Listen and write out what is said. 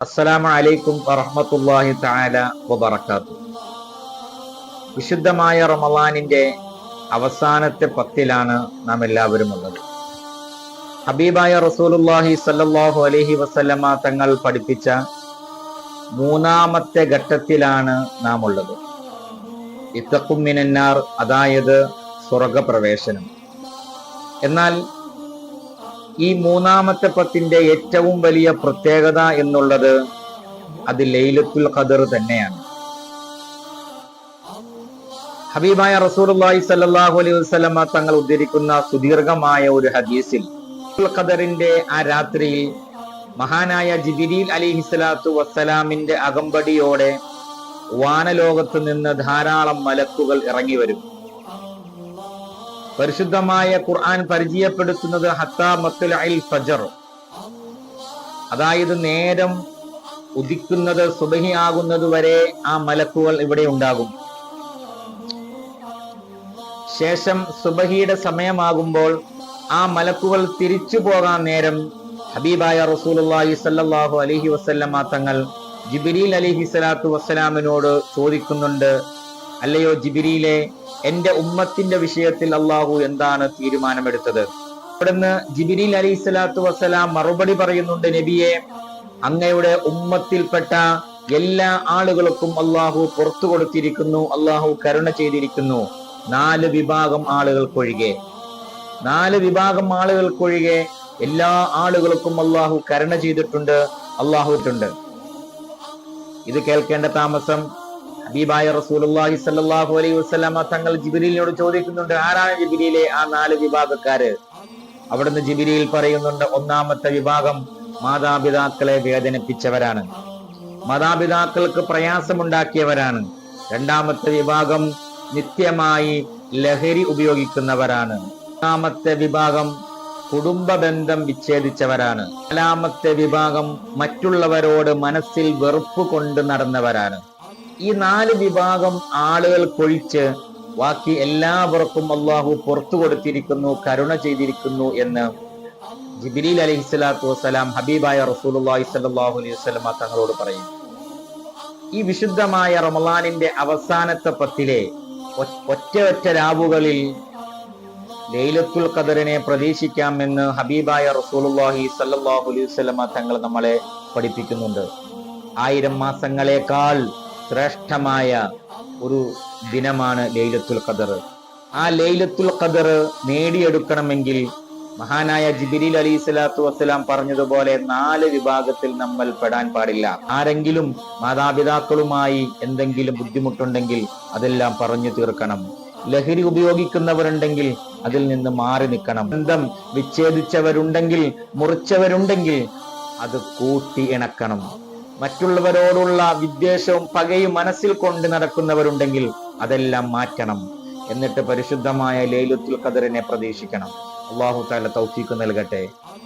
അസ്സലാമു അലൈക്കും വറഹമത്തല്ലാഹി താല വബറകാത്തു വിശുദ്ധമായ റമലാനിന്റെ അവസാനത്തെ പത്തിലാണ് നാം എല്ലാവരും ഉള്ളത് ഹബീബായ റസൂലുള്ളാഹി സല്ലാഹു അലഹി വസല്ലമ തങ്ങൾ പഠിപ്പിച്ച മൂന്നാമത്തെ ഘട്ടത്തിലാണ് നാം ഉള്ളത് ഇത്തക്കും മിനന്നാർ അതായത് സ്വർഗപ്രവേശനം. എന്നാൽ ഈ മൂന്നാമത്തെ പത്തിന്റെ ഏറ്റവും വലിയ പ്രത്യേകത എന്നുള്ളത് അത് ലൈലത്തുൽ ഖദർ തന്നെയാണ്. ഹബീബായ റസൂലുള്ളാഹി സല്ലാഹു അലൈഹി വസ്ലമ തങ്ങൾ ഉദ്ധരിക്കുന്ന സുദീർഘമായ ഒരു ഹദീസിൽ ഖദറിന്റെ ആ രാത്രിയിൽ മഹാനായ ജിബിരിൽ അലിഹിസ്സലാത്തു വസ്സലാമിന്റെ അകമ്പടിയോടെ വാനലോകത്ത് നിന്ന് ധാരാളം മലക്കുകൾ ഇറങ്ങി വരും. പരിശുദ്ധമായ ഖുർആൻ പരിചയപ്പെടുത്തുന്നത് ഹത്താ മത്തുൽ ഫജർ. അതായത് നേരം ഉദിക്കുന്നത് സുബഹിയാകുന്നത് വരെ ആ മലക്കുകൾ ഇവിടെ ഉണ്ടാകും. ശേഷം സുബഹിയുടെ സമയമാകുമ്പോൾ ആ മലക്കുകൾ തിരിച്ചു പോകാൻ നേരം ഹബീബായ റസൂലുള്ളാഹി സല്ലാഹു അലൈഹി വസല്ലമ തങ്ങൾ ജിബിരിൽ അലിഹി സ്വലാത്തു വസ്സലാമിനോട് ചോദിക്കുന്നുണ്ട് അല്ലയോ ജിബിരിയിലെ എന്റെ ഉമ്മത്തിന്റെ വിഷയത്തിൽ അള്ളാഹു എന്താണ് തീരുമാനമെടുത്തത്? അവിടുന്ന് ജിബിരിൽ അലി സ്വലാത്തു വസ്സലാം മറുപടി പറയുന്നുണ്ട് നബിയെ അങ്ങയുടെ ഉമ്മത്തിൽപ്പെട്ട എല്ലാ ആളുകൾക്കും അള്ളാഹു പുറത്തു കൊടുത്തിരിക്കുന്നു അള്ളാഹു കരുണ ചെയ്തിരിക്കുന്നു. നാല് വിഭാഗം ആളുകൾക്കൊഴികെ. നാല് വിഭാഗം ആളുകൾക്കൊഴികെ എല്ലാ ആളുകൾക്കും അള്ളാഹു കരുണ ചെയ്തിട്ടുണ്ട് അള്ളാഹുട്ടുണ്ട് ഇത് കേൾക്കേണ്ട താമസം ഹബീബായ റസൂലുള്ളാഹി സല്ലല്ലാഹു അലൈഹി വസല്ലമ തങ്ങൾ ജിബിലിനോട് ചോദിക്കുന്നുണ്ട് ആരാണ് ജിബിലിയിലെ ആ നാല് വിഭാഗക്കാര്? അവിടുന്ന് ജിബിലിയിൽ പറയുന്നുണ്ട് ഒന്നാമത്തെ വിഭാഗം മാതാപിതാക്കളെ വേദനിപ്പിച്ചവരാണ്. മാതാപിതാക്കൾക്ക് പ്രയാസമുണ്ടാക്കിയവരാണ്. രണ്ടാമത്തെ വിഭാഗം നിത്യമായി ലഹരി ഉപയോഗിക്കുന്നവരാണ്. മൂന്നാമത്തെ വിഭാഗം കുടുംബ ബന്ധം വിച്ഛേദിച്ചവരാണ്. നാലാമത്തെ വിഭാഗം മറ്റുള്ളവരോട് മനസ്സിൽ വെറുപ്പ് കൊണ്ട് നടന്നവരാണ്. ഈ നാല് വിഭാഗം ആളുകൾ കൊഴിച്ച് ബാക്കി എല്ലാവർക്കും അള്ളാഹു പുറത്തു കൊടുത്തിരിക്കുന്നു കരുണ ചെയ്തിരിക്കുന്നു എന്ന് ജിബിലീൽ അലൈഹി സ്വലാത്തു വസ്സലാം ഹബീബായ റസൂലി സലാഹു അലൈഹി വസല്ലമ തങ്ങളോട് പറയും. ഈ വിശുദ്ധമായ റമലാനിന്റെ അവസാനത്തെ പത്തിലെ ഒറ്റ ഒറ്റ രാവുകളിൽ ലൈലത്തുൽ ഖദറിനെ പ്രതീക്ഷിക്കാമെന്ന് ഹബീബായ റസൂലുള്ളാഹി സല്ലാഹു അലൈഹി വസ്ലമ തങ്ങൾ നമ്മളെ പഠിപ്പിക്കുന്നുണ്ട്. ആയിരം മാസങ്ങളെക്കാൾ ശ്രേഷ്ഠമായ ഒരു ദിനമാണ് ലൈലത്തുൽ ഖദർ. ആ ലൈലത്തുൽ ഖദർ നേടിയെടുക്കണമെങ്കിൽ മഹാനായ ജിബിരിൽ അലി സ്വലാത്തു വസ്സലാം പറഞ്ഞതുപോലെ നാല് വിഭാഗത്തിൽ നമ്മൾ പെടാൻ പാടില്ല. ആരെങ്കിലും മാതാപിതാക്കളുമായി എന്തെങ്കിലും ബുദ്ധിമുട്ടുണ്ടെങ്കിൽ അതെല്ലാം പറഞ്ഞു തീർക്കണം. ലഹരി ഉപയോഗിക്കുന്നവരുണ്ടെങ്കിൽ അതിൽ നിന്ന് മാറി നിൽക്കണം. ബന്ധം വിച്ഛേദിച്ചവരുണ്ടെങ്കിൽ മുറിച്ചവരുണ്ടെങ്കിൽ അത് കൂട്ടി ഇണക്കണം. മറ്റുള്ളവരോടുള്ള വിദ്വേഷവും പകയും മനസ്സിൽ കൊണ്ട് നടക്കുന്നവരുണ്ടെങ്കിൽ അതെല്ലാം മാറ്റണം. എന്നിട്ട് പരിശുദ്ധമായ ലൈലത്തുൽ ഖദറിനെ പ്രതീക്ഷിക്കണം. അള്ളാഹു താല തൗഫീക്ക് നൽകട്ടെ.